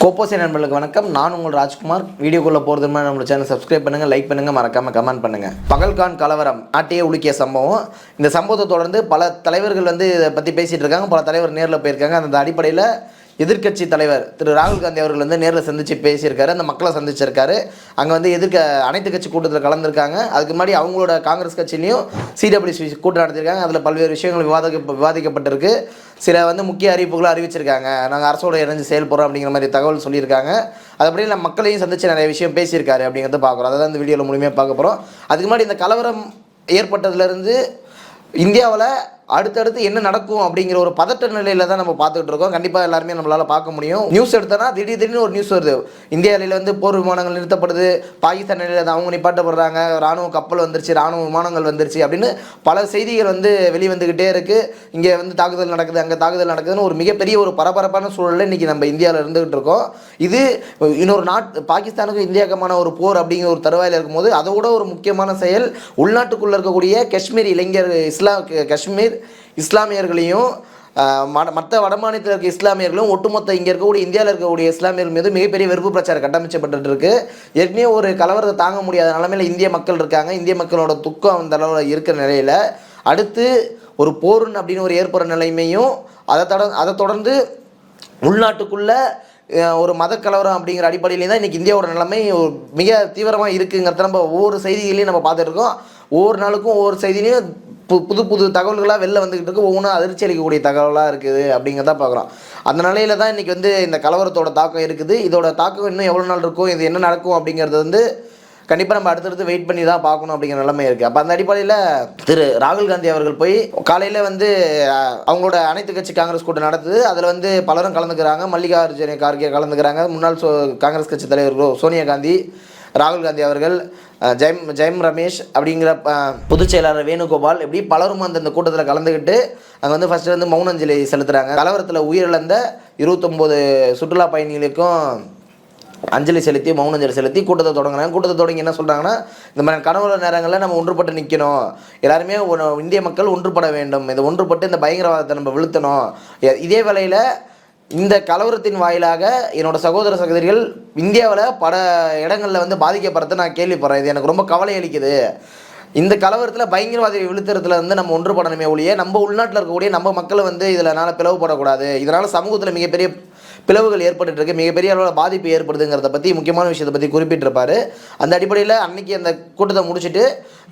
கோப்போசை நண்பர்களுக்கு வணக்கம். நான் உங்கள் ராஜ்குமார். வீடியோக்குள்ளே போகிறது மாதிரி நம்மளோட சேனல் சப்ஸ்கிரைப் பண்ணுங்கள் லைக் பண்ணுங்கள் மறக்காமல் கமெண்ட் பண்ணுங்கள் பகல்கான் கலவரம் நாட்டையே உலுக்கிய சம்பவம். இந்த சம்பவத்தை தொடர்ந்து பல தலைவர்கள் வந்து இதை பற்றி பேசிகிட்டு இருக்காங்க. பல தலைவர் நேரில் போயிருக்காங்க. அந்த அடிப்படையில் எதிர்க்கட்சி தலைவர் திரு ராகுல் காந்தி அவர்கள் வந்து நேரில் சந்தித்து பேசியிருக்காரு. அந்த மக்களை சந்திச்சிருக்காரு. அங்கே வந்து எதிர்க்க அனைத்து கட்சி கூட்டத்தில் கலந்துருக்காங்க. அதுக்கு முன்னாடி அவங்களோட காங்கிரஸ் கட்சியிலையும் சிடபிள்யூசி கூட்டம் நடத்திருக்காங்க அதில் பல்வேறு விஷயங்கள் விவாதிக்க விவாதிக்கப்பட்டிருக்கு. சில வந்து முக்கிய அறிவிப்புகளும் அறிவிச்சிருக்காங்க. நாங்கள் அரசோட இணைஞ்சு செயல்படுறோம் அப்படிங்கிற மாதிரி தகவல் சொல்லியிருக்காங்க. அதுபடி நான் மக்களையும் சந்தித்து நிறைய விஷயம் பேசியிருக்காரு அப்படிங்கிறத பார்க்குறோம். அதை தான் இந்த வீடியோவில் முழுமையாக பார்க்க போகிறோம் அதுக்கு முன்னாடி இந்த கலவரம் ஏற்பட்டதுலேருந்து இந்தியாவில் அடுத்தடுத்து என்ன நடக்கும் அப்படிங்கிற ஒரு பதட்ட நிலையில தான் நம்ம பார்த்துக்கிட்டு இருக்கோம். கண்டிப்பாக எல்லாருமே நம்மளால் பார்க்க முடியும். நியூஸ் எடுத்தோன்னா திடீர் திடீர்னு ஒரு நியூஸ் வருது. இந்தியாவில் வந்து போர் விமானங்கள் நிறுத்தப்படுது. பாகிஸ்தான் நிலையில் அவங்க நிப்பாட்டப்படுறாங்க. ராணுவ கப்பல் வந்துருச்சு ராணுவ விமானங்கள் வந்துருச்சு அப்படின்னு பல செய்திகள் வந்து வெளிவந்துக்கிட்டே இருக்குது இங்கே வந்து தாக்குதல் நடக்குது அங்கே தாக்குதல் நடக்குதுன்னு ஒரு மிகப்பெரிய ஒரு பரபரப்பான சூழலில் இன்றைக்கி நம்ம இந்தியாவில் இருந்துகிட்டு இருக்கோம். இது இன்னொரு நாட் பாகிஸ்தானுக்கும் இந்தியாவுக்குமான ஒரு போர் அப்படிங்கிற ஒரு தருவாயில் இருக்கும்போது அதோட ஒரு முக்கியமான செயல் உள்நாட்டுக்குள்ளே இருக்கக்கூடிய காஷ்மீர் இளைஞர் இஸ்லாம் காஷ்மீர் இஸ்லாமியர்களையும் மட மற்ற வடமாநிலத்தில் இருக்க இஸ்லாமியர்களும் ஒட்டுமொத்த இங்கே இருக்கக்கூடிய இந்தியாவில் இருக்கக்கூடிய இஸ்லாமியர்கள் மீது மிகப்பெரிய வெறுப்பு பிரச்சாரம் கட்டமைக்கப்பட்டு இருக்கு ஏற்கனவே ஒரு கலவரத்தை தாங்க முடியாத நிலமையில இந்திய மக்கள் இருக்காங்க. இந்திய மக்களோட துக்கம் அந்த அளவில் இருக்கிற நிலையில் அடுத்து ஒரு போருன்னு அப்படின்னு ஒரு ஏற்படுற நிலைமையும் அதை தொட அதை தொடர்ந்து உள்நாட்டுக்குள்ளே ஒரு மத கலவரம் அப்படிங்கிற அடிப்படையிலே தான் இன்றைக்கி இந்தியாவோட நிலைமை ஒரு மிக தீவிரமாக இருக்குங்கிறத நம்ம ஒவ்வொரு செய்திகளையும் நம்ம பார்த்துட்ருக்கோம் ஒவ்வொரு நாளுக்கும் ஒவ்வொரு செய்திலையும் புது புது தகவல்களாக வெளில வந்துக்கிட்டு இருக்கு. ஒவ்வொன்றும் அதிர்ச்சி அளிக்கக்கூடிய தகவலாக இருக்குது அப்படிங்கிறத பார்க்குறோம் அந்த நிலையில தான் இன்றைக்கி வந்து இந்த கலவரத்தோட தாக்கம் இருக்குது. இதோட தாக்கம் இன்னும் எவ்வளோ நாள் இருக்கும்? இது என்ன நடக்கும்? அப்படிங்கிறது வந்து கண்டிப்பாக நம்ம அடுத்தடுத்து வெயிட் பண்ணி தான் பார்க்கணும் அப்படிங்கிற நிலைமை இருக்குது அப்போ அந்த அடிப்படையில் திரு ராகுல் காந்தி அவர்கள் போய் காலையில் வந்து அவங்களோட அனைத்து கட்சி காங்கிரஸ் கூட்டம் நடத்துது அதில் வந்து பலரும் கலந்துக்கிறாங்க. மல்லிகார்ஜுன கார்கே கலந்துக்கிறாங்க. முன்னாள் சோ காங்கிரஸ் கட்சி தலைவர் சோனியா காந்தி ராகுல் காந்தி அவர்கள் ஜெயம் ஜெயம் ரமேஷ் அப்படிங்கிற பொதுச் செயலாளர் வேணுகோபால் இப்படி பலரும் அந்த கூட்டத்தில் கலந்துக்கிட்டு அங்கே வந்து ஃபஸ்ட்டு வந்து மௌனஞ்சலி செலுத்துகிறாங்க கலவரத்தில் உயிரிழந்த இருபத்தொம்போது சுற்றுலா பயணிகளுக்கும் அஞ்சலி செலுத்தி மௌனஞ்சலி செலுத்தி கூட்டத்தை தொடங்குறாங்க. கூட்டத்தை தொடங்கி என்ன சொல்கிறாங்கன்னா இந்த மாதிரி கனவுல நேரங்களில் நம்ம ஒன்றுபட்டு நிற்கணும் எல்லாருமே இந்திய மக்கள் ஒன்றுபட வேண்டும். இதை ஒன்றுபட்டு இந்த பயங்கரவாதத்தை நம்ம வீழ்த்தணும். இதே வேளையில் இந்த கலவரத்தின் வாயிலாக என்னோட சகோதர சகோதரிகள் இந்தியாவில் பல இடங்களில் வந்து பாதிக்கப்படுறத நான் கேள்விப்படுறேன். இது எனக்கு ரொம்ப கவலை அளிக்குது. இந்த கலவரத்தில் பயங்கரவாதியை விழுத்துறதுல வந்து நம்ம ஒன்றுபடணுமே ஒழிய நம்ம உள்நாட்டில் இருக்கக்கூடிய நம்ம மக்களை வந்து இதனால பிளவுபடக்கூடாது. இதனால் சமூகத்தில் மிகப்பெரிய பிளவுகள் ஏற்பட்டு இருக்கு மிகப்பெரிய அளவில் பாதிப்பு ஏற்படுதுங்கிறத பற்றி முக்கியமான விஷயத்தை பற்றி குறிப்பிட்டிருப்பார். அந்த அடிப்படையில் அன்னைக்கு அந்த கூட்டத்தை முடிச்சுட்டு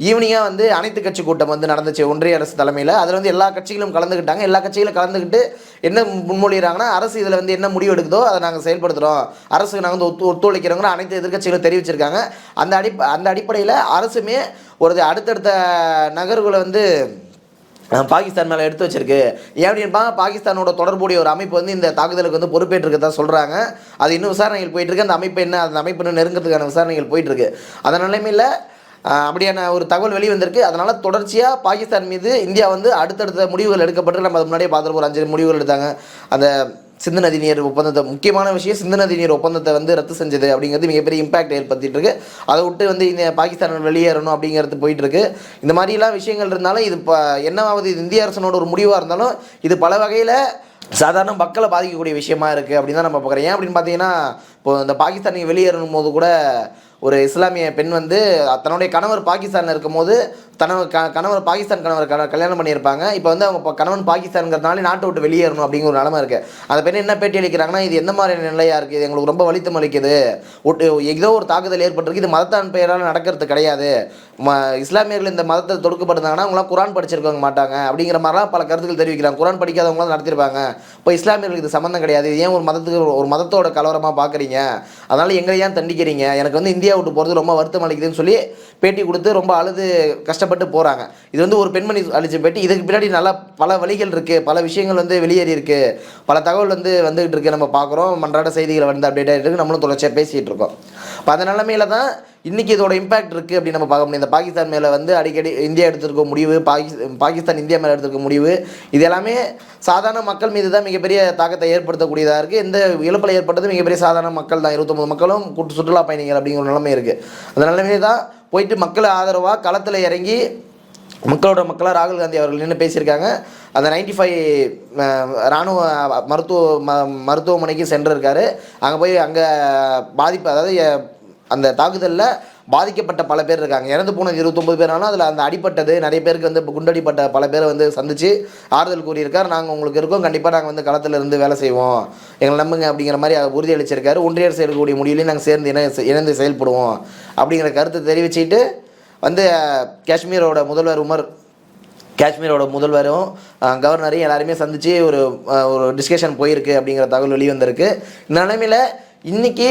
ஈவினிங்காக வந்து அனைத்து கட்சி கூட்டம் வந்து நடந்துச்சு ஒன்றிய அரசு தலைமையில். அதில் வந்து எல்லா கட்சிகளும் கலந்துக்கிட்டாங்க எல்லா கட்சிகளும் கலந்துக்கிட்டு என்ன முன்மொழிகிறாங்கன்னா அரசு இதில் வந்து என்ன முடிவு எடுக்குதோ அதை நாங்கள் செயல்படுத்துகிறோம் அரசுக்கு நாங்கள் வந்து ஒத்து ஒத்துழைக்கிறோங்கிற அனைத்து எதிர்க்கட்சிகளும் தெரிவிச்சிருக்காங்க. அந்த அடி அந்த அடிப்படையில் அரசுமே ஒரு அடுத்தடுத்த நகர்வுகளை வந்து பாகிஸ்தான் மேலே எடுத்து வச்சிருக்கு. ஏன் பாகிஸ்தானோட தொடர்புடைய ஒரு அமைப்பு வந்து இந்த தாக்குதலுக்கு வந்து பொறுப்பேற்றிருக்கதா சொல்கிறாங்க அது இன்னும் விசாரணைகள் போயிட்டுருக்கு. அந்த அமைப்பு என்ன அந்த அமைப்பு இன்னும் நெருங்கிறதுக்கான விசாரணைகள் போயிட்டுருக்கு. அதன் அந்த நிலைமையில் அப்படியான ஒரு தகவல் வெளி வந்திருக்கு அதனால் தொடர்ச்சியாக பாகிஸ்தான் மீது இந்தியா வந்து அடுத்தடுத்த முடிவுகள் எடுக்கப்பட்டு நம்ம அது முன்னாடியே பார்த்துருப்போம். ஒரு அஞ்சு முடிவுகள் எடுத்தாங்க. அந்த சிந்து நதி நீர் ஒப்பந்தத்தை முக்கியமான விஷயம் சிந்து நதி நீர் ஒப்பந்தத்தை வந்து ரத்து செஞ்சது அப்படிங்கிறது மிகப்பெரிய இம்பாக்ட் ஏற்படுத்திட்டு இருக்கு. அதை விட்டு வந்து இந்த பாகிஸ்தான் வெளியேறணும் அப்படிங்கிறது போயிட்டு இருக்கு இந்த மாதிரிலாம் விஷயங்கள் இருந்தாலும் இது இப்போ என்னவாவது இது இந்திய அரசனோட ஒரு முடிவாக இருந்தாலும் இது பல வகையில் சாதாரண மக்களை பாதிக்கக்கூடிய விஷயமா இருக்குது அப்படின்னு தான் நம்ம பார்க்குறோம். ஏன் அப்படின்னு பார்த்தீங்கன்னா இப்போ இந்த பாகிஸ்தானுக்கு வெளியேறணும் போது கூட ஒரு இஸ்லாமிய பெண் வந்து தன்னுடைய கணவர் பாகிஸ்தானில் இருக்கும்போது தனவர் க கணவர் பாகிஸ்தான் கணவர் க கல்யாணம் பண்ணியிருப்பாங்க. இப்போ வந்து அவங்க கணவன் பாகிஸ்தான்ங்கிறதுனால நாட்டை விட்டு வெளியேறணும் அப்படிங்கிற ஒரு நிலமை இருக்குது அந்த பெண் என்ன பேட்டி அளிக்கிறாங்கன்னா இது எந்த மாதிரியான நிலையாக இருக்குது இது எங்களுக்கு ரொம்ப வலித்தம் அளிக்குது. ஒட்டு ஏதோ ஒரு தாக்குதல் ஏற்பட்டிருக்கு. இது மதத்தான் பெயரால் நடக்கிறது கிடையாது. ம இஸ்லாமியர்கள் இந்த மதத்தை தொடுக்கப்படுறாங்கன்னா அவங்களாம் குரான் படிச்சிருக்கவங்க மாட்டாங்க. அப்படிங்கிற மாதிரிலாம் பல கருத்துக்கள் தெரிவிக்கிறாங்க. குரான் படிக்காதவங்களாம் நடத்திருப்பாங்க இப்போ இஸ்லாமியர்களுக்கு இது சம்மந்தம் கிடையாது. ஏன் ஒரு மதத்துக்கு ஒரு- ஒரு மதத்தோட கலவரமாக பார்க்குறீங்க அதனால் எங்களை ஏன் தண்டிக்கிறீங்க? எனக்கு வந்து இந்தியா விட்டு போகிறது ரொம்ப வருத்தம் அளிக்குதுன்னு சொல்லி பேட்டி கொடுத்து ரொம்ப அழுது கஷ்டப்பட்டு போகிறாங்க இது வந்து ஒரு பெண்மணி அளிச்ச பேட்டி. இதுக்கு பின்னாடி நல்லா பல வழிகள் இருக்குது பல விஷயங்கள் வந்து வெளியேறி இருக்குது பல தகவல் வந்து வந்துகிட்டு இருக்கு. நம்ம பார்க்குறோம். மன்றாட செய்திகள் வந்து அப்டேட் ஆகிட்டு இருக்கு. நம்மளும் தொடர்ச்சியாக பேசிகிட்டு இருக்கோம். இப்போ அந்த நிலமையில தான் இன்றைக்கி இதோட இம்பாக்ட் இருக்குது அப்படின்னு நம்ம பார்க்க முடியும். இந்த பாகிஸ்தான் மேலே வந்து அடிக்கடி இந்தியா எடுத்திருக்க முடிவு பாகிஸ் பாகிஸ்தான் இந்தியா மேலே எடுத்திருக்க முடிவு இது எல்லாமே சாதாரண மக்கள் மீது தான் மிகப்பெரிய தாக்கத்தை ஏற்படுத்தக்கூடியதாக இருக்குது இந்த இழப்பில் ஏற்பட்டது மிகப்பெரிய சாதாரண மக்கள் தான். இருபத்தொம்பது மக்களும் கூட்டு சுற்றுலா பயணிகள் அப்படிங்கிற நிலைமை இருக்குது அந்த நிலைமை தான் போயிட்டு மக்கள் ஆதரவாக களத்தில் இறங்கி மக்களோட மக்களாக ராகுல் காந்தி அவர்கள் நின்று பேசியிருக்காங்க. அந்த நைன்டி ஃபைவ் இராணுவ மருத்துவ ம மருத்துவமனைக்கு சென்றிருக்காரு. அங்கே போய் அங்கே பாதிப்பு அதாவது அந்த தாக்குதலில் பாதிக்கப்பட்ட பல பேர் இருக்காங்க. இறந்து போனது இருபத்தொம்பது பேர் ஆனால் அதில் அந்த அடிப்பட்டது நிறைய பேருக்கு வந்து குண்டடிப்பட்ட பல பேரை வந்து சந்தித்து ஆறுதல் கூறியிருக்கார். நாங்கள் உங்களுக்கு இருக்கோம். கண்டிப்பாக நாங்கள் வந்து களத்தில் இருந்து வேலை செய்வோம். எங்களை நம்புங்க அப்படிங்கிற மாதிரி அவர் உறுதி அளிச்சிருக்காரு. ஒன்றிய அரசு எடுக்கக்கூடிய முடிவுலையும் நாங்கள் சேர்ந்து இணை இணைந்து செயல்படுவோம் அப்படிங்கிற கருத்தை தெரிவிச்சுட்டு வந்து காஷ்மீரோட முதல்வர் உமர் காஷ்மீரோட முதல்வரும் கவர்னரும் கவர்னரையும் எல்லாருமே சந்தித்து ஒரு ஒரு டிஸ்கஷன் போயிருக்கு அப்படிங்கிற தகவல் வெளிவந்திருக்கு. இந்த நிலைமையில் இன்றைக்கி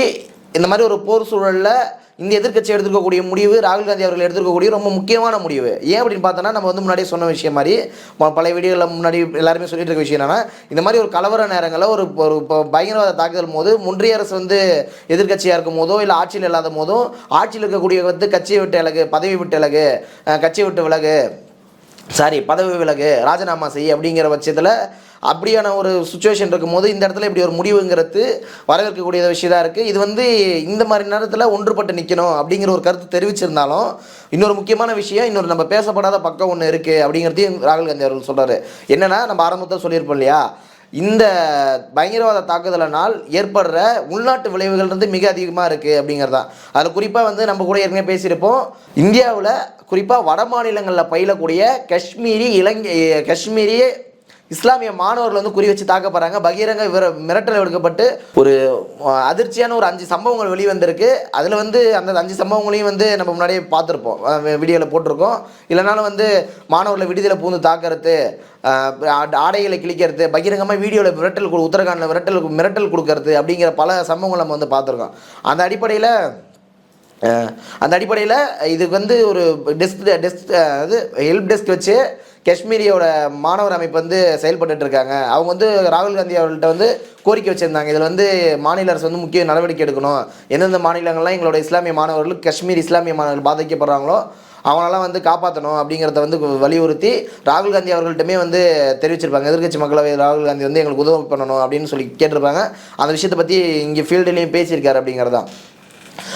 இந்த மாதிரி ஒரு போர் சூழலில் இந்த எதிர்க்கட்சி எடுத்துக்கக்கூடிய முடிவு ராகுல் காந்தி அவர்கள் எடுத்துக்கக்கூடிய ரொம்ப முக்கியமான முடிவு. ஏன் அப்படின்னு பார்த்தோன்னா நம்ம வந்து முன்னாடியே சொன்ன விஷயம் மாதிரி ம- பல வீடியோவில் முன்னாடி எல்லாருமே சொல்லிட்டு இருக்க விஷயம் என்னென்னா இந்த மாதிரி ஒரு கலவர நேரங்களில் ஒரு ஒரு இப்போ பயங்கரவாத தாக்குதல் போது ஒன்றிய அரசு வந்து எதிர்க்கட்சியாக இருக்கும் போதோ இல்லை ஆட்சியில் இல்லாத போதும் ஆட்சியில் இருக்கக்கூடிய வந்து கட்சியை விட்டு இலகு பதவி விட்டு இலகு கட்சியை விட்டு விலகு சாரி பதவி விலகு ராஜினாமா செய் அப்படிங்கிற பட்சத்தில் அப்படியான ஒரு சுச்சுவேஷன் இருக்கும்போது இந்த இடத்துல இப்படி ஒரு முடிவுங்கிறது வரவேற்கக்கூடிய விஷயம் தான் இருக்குது இது வந்து இந்த மாதிரி நேரத்தில் ஒன்றுபட்டு நிற்கணும் அப்படிங்கிற ஒரு கருத்து தெரிவிச்சிருந்தாலும் இன்னொரு முக்கியமான விஷயம் இன்னொரு நம்ம பேசப்படாத பக்கம் ஒன்று இருக்குது அப்படிங்கிறதையும் ராகுல் காந்தி அவர்கள் சொல்கிறாரு என்னென்னா நம்ம ஆரம்பத்தில் சொல்லியிருப்போம் இல்லையா? இந்த பயங்கரவாத தாக்குதலினால் ஏற்படுற உள்நாட்டு விளைவுகள் வந்து மிக அதிகமாக இருக்குது அப்படிங்கிறது. தான் அதில் குறிப்பாக வந்து நம்ம கூட ஏற்கனவே பேசியிருப்போம். இந்தியாவில் குறிப்பாக வட மாநிலங்களில் பயிலக்கூடிய காஷ்மீரி இலங்கை காஷ்மீரி இஸ்லாமிய மாணவர்கள் வந்து குறி வச்சு தாக்கப்படுறாங்க பகிரங்க விர மிரட்டல் எடுக்கப்பட்டு ஒரு அதிர்ச்சியான ஒரு அஞ்சு சம்பவங்கள் வெளிவந்திருக்கு. அதில் வந்து அந்த அஞ்சு சம்பவங்களையும் வந்து நம்ம முன்னாடியே பார்த்துருப்போம். வீடியோவில் போட்டிருக்கோம். இல்லைனாலும் வந்து மாணவர்களை விடுதியில் பூந்து தாக்கிறது ஆடைகளை கிழிக்கிறது பகிரங்கமாக வீடியோவில் மிரட்டல் கொடு உத்தரகாண்டில் மிரட்டல் மிரட்டல் கொடுக்கறது அப்படிங்கிற பல சம்பவங்கள் நம்ம வந்து பார்த்துருக்கோம். அந்த அடிப்படையில் அந்த அடிப்படையில் இதுக்கு வந்து ஒரு டெஸ்க் டெஸ்க் அது ஹெல்ப் டெஸ்க் வச்சு காஷ்மீரியோட மாணவர் அமைப்பு வந்து செயல்பட்டு இருக்காங்க. அவங்க வந்து ராகுல் காந்தி அவர்கள்ட்ட வந்து கோரிக்கை வச்சுருந்தாங்க. இதில் வந்து மாநில அரசு வந்து முக்கிய நடவடிக்கை எடுக்கணும். எந்தெந்த மாநிலங்கள்லாம் எங்களோட இஸ்லாமிய மாணவர்கள் காஷ்மீர் இஸ்லாமிய மாணவர்கள் பாதிக்கப்படுறாங்களோ அவங்களெல்லாம் வந்து காப்பாற்றணும் அப்படிங்கிறத வந்து வலியுறுத்தி ராகுல் காந்தி அவர்கள்ட்டுமே வந்து தெரிவிச்சிருப்பாங்க. எதிர்க்கட்சி மக்களவை ராகுல் காந்தி வந்து எங்களுக்கு உதவி பண்ணணும் அப்படின்னு சொல்லி கேட்டிருப்பாங்க. அந்த விஷயத்தை பற்றி இங்கே ஃபீல்டுலேயும் பேசியிருக்காரு அப்படிங்கிறது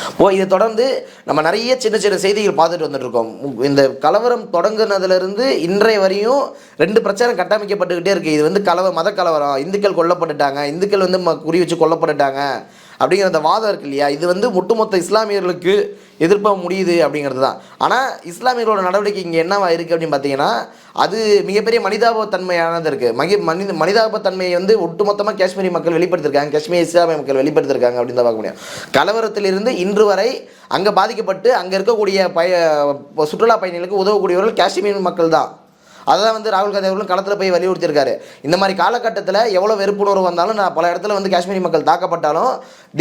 இப்போ இதை தொடர்ந்து நம்ம நிறைய சின்ன சின்ன செய்திகள் பார்த்துட்டு வந்துட்டு இருக்கோம் இந்த கலவரம் தொடங்கினதுலேருந்து இன்றைய வரையும் ரெண்டு பிரச்சனை கட்டமைக்கப்பட்டுக்கிட்டே இருக்குது இது வந்து கலவ மத கலவரம் இந்துக்கள் கொல்லப்பட்டுட்டாங்க. இந்துக்கள் வந்து ம- குறி வச்சு கொல்லப்பட்டுட்டாங்க. அப்படிங்கிற அந்த வாதம் இருக்கு இல்லையா? இது வந்து ஒட்டுமொத்த இஸ்லாமியர்களுக்கு எதிர்ப்ப முடியுது அப்படிங்கிறது தான். ஆனால் இஸ்லாமியர்களோட நடவடிக்கை இங்கே என்னவா இருக்குது அப்படின்னு பார்த்தீங்கன்னா அது மிகப்பெரிய மனிதாபத்தன்மையானது இருக்குது மகி மனித மனிதாபத்தன்மையை வந்து ஒட்டுமொத்தமாக காஷ்மீரி மக்கள் வெளிப்படுத்திருக்காங்க. காஷ்மீர் இஸ்லாமிய மக்கள் வெளிப்படுத்திருக்காங்க அப்படின்னு தான் பார்க்க முடியும். கலவரத்திலிருந்து இன்று வரை அங்கே பாதிக்கப்பட்டு அங்கே இருக்கக்கூடிய பய சுற்றுலா பயணிகளுக்கு உதவக்கூடியவர்கள் காஷ்மீர் மக்கள் தான். அதான் வந்து ராகுல் காந்தி அவர்களும் களத்தில் போய் வலியுறுத்தியிருக்காரு இந்த மாதிரி காலகட்டத்தில் எவ்வளோ வெறுப்புணர்வு வந்தாலும் நான் பல இடத்துல வந்து காஷ்மீரி மக்கள் தாக்கப்பட்டாலும்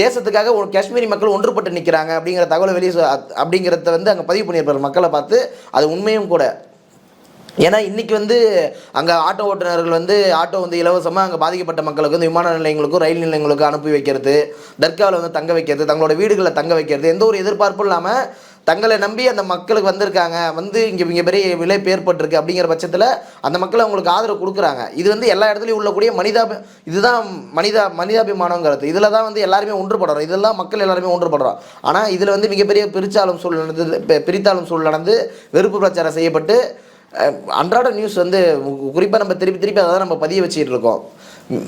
தேசத்துக்காக ஒரு காஷ்மீரி மக்கள் ஒன்றுபட்டு நிற்கிறாங்க அப்படிங்கிற தகவலை வெளியே அப்படிங்கிறத வந்து அங்கே பதிவு பண்ணியிருப்பார் மக்களை பார்த்து. அது உண்மையும் கூட. ஏன்னா இன்றைக்கி வந்து அங்கே ஆட்டோ ஓட்டுநர்கள் வந்து ஆட்டோ வந்து இலவசமாக அங்கே பாதிக்கப்பட்ட மக்களுக்கு வந்து விமான நிலையங்களுக்கும் ரயில் நிலையங்களுக்கும் அனுப்பி வைக்கிறது தர்காவில் வந்து தங்க வைக்கிறது தங்களோட வீடுகளில் தங்க வைக்கிறது எந்த ஒரு எதிர்பார்ப்பும் இல்லாமல் தங்களை நம்பி அந்த மக்களுக்கு வந்திருக்காங்க வந்து இங்கே இங்கே பெரிய விலை ஏற்பட்டிருக்கு அப்படிங்கிற பட்சத்தில் அந்த மக்கள் அவங்களுக்கு ஆதரவு கொடுக்குறாங்க. இது வந்து எல்லா இடத்துலையும் உள்ளக்கூடிய மனிதாபி இதுதான் மனிதா மனிதாபிமானங்கிறது இதில் தான் வந்து எல்லாருமே ஒன்றுபடுறோம். இதெல்லாம் மக்கள் எல்லாருமே ஒன்றுபடுறோம். ஆனால் இதில் வந்து மிகப்பெரிய பிரிச்சாலும் சூழ் நடந்தது பிரித்தாலும் பிரித்தாளும் நடந்து வெறுப்பு பிரச்சாரம் செய்யப்பட்டு அன்றாட நியூஸ் வந்து குறிப்பாக நம்ம திருப்பி திருப்பி அதை தான் நம்ம பதிய வச்சுட்டு இருக்கோம்.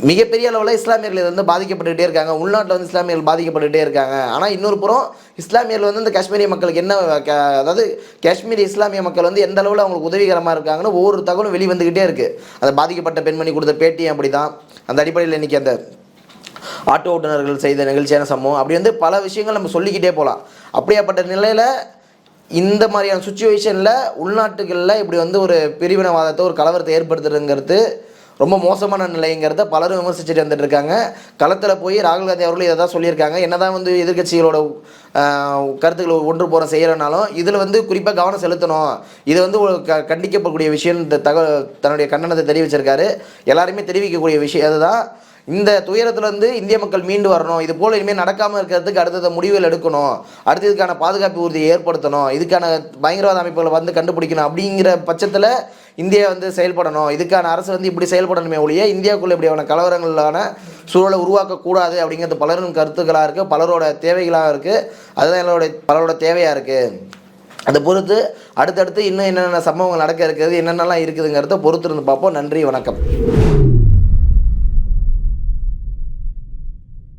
மிகப்பெரிய அளவில் இஸ்லாமியர்கள் இது வந்து பாதிக்கப்பட்டுக்கிட்டே இருக்காங்க. உள்நாட்டில் வந்து இஸ்லாமியர்கள் பாதிக்கப்பட்டுக்கிட்டே இருக்காங்க. ஆனால் இன்னொரு புறம் இஸ்லாமியர்கள் வந்து இந்த காஷ்மீரிய மக்களுக்கு என்ன க- அதாவது காஷ்மீரி இஸ்லாமிய மக்கள் வந்து எந்த அளவில் அவங்களுக்கு உதவிகரமாக இருக்காங்கன்னு ஒவ்வொரு தகவலும் வெளிவந்துக்கிட்டே இருக்குது அந்த பாதிக்கப்பட்ட பெண்மணி கொடுத்த பேட்டியும் அப்படி தான் அந்த அடிப்படையில் இன்றைக்கி அந்த ஆட்டோ ஓட்டுநர்கள் செய்த நிகழ்ச்சியான சம்பவம். அப்படி வந்து பல விஷயங்கள் நம்ம சொல்லிக்கிட்டே போகலாம் அப்படியாப்பட்ட நிலையில் இந்த மாதிரியான சுச்சுவேஷனில் உள்நாட்டுகளில் இப்படி வந்து ஒரு பிரிவினவாதத்தை ஒரு கலவரத்தை ஏற்படுத்துறதுங்கிறது ரொம்ப மோசமான நிலைங்கிறத பலரும் விமர்சிச்சுட்டு வந்துட்டு இருக்காங்க களத்தில் போய் ராகுல் காந்தி அவர்களும் இதை தான் சொல்லியிருக்காங்க. என்னதான் வந்து எதிர்க்கட்சிகளோட கருத்துக்களை ஒன்று போகிற செய்கிறனாலும் இதில் வந்து குறிப்பாக கவனம் செலுத்தணும். இது வந்து க கண்டிக்கப்படக்கூடிய விஷயம் இந்த தக தன்னுடைய கண்டனத்தை தெரிவிச்சிருக்காரு. எல்லாருமே தெரிவிக்கக்கூடிய விஷயம் அதுதான். இந்த துயரத்துலேருந்து இந்திய மக்கள் மீண்டு வரணும். இது போல் இனிமேல் நடக்காமல் இருக்கிறதுக்கு அடுத்தது முடிவுகள் எடுக்கணும். அடுத்து இதுக்கான பாதுகாப்பு உறுதியை ஏற்படுத்தணும். இதுக்கான பயங்கரவாத அமைப்புகளை வந்து கண்டுபிடிக்கணும் அப்படிங்கிற பட்சத்தில் இந்தியா வந்து செயல்படணும். இதுக்கான அரசு வந்து இப்படி செயல்படணுமே ஒழிய இந்தியாவுக்குள்ளே இப்படியான கலவரங்களான சூழலை உருவாக்கக்கூடாது அப்படிங்கிறது பலரும் கருத்துக்களாக இருக்குது பலரோட தேவைகளாக இருக்குது அதுதான் என்னோட பலரோட தேவையாக இருக்குது அதை பொறுத்து அடுத்தடுத்து இன்னும் என்னென்ன சம்பவங்கள் நடக்க இருக்கிறது என்னென்னலாம் இருக்குதுங்கிறத பொறுத்து இருந்து பார்ப்போம். நன்றி வணக்கம்.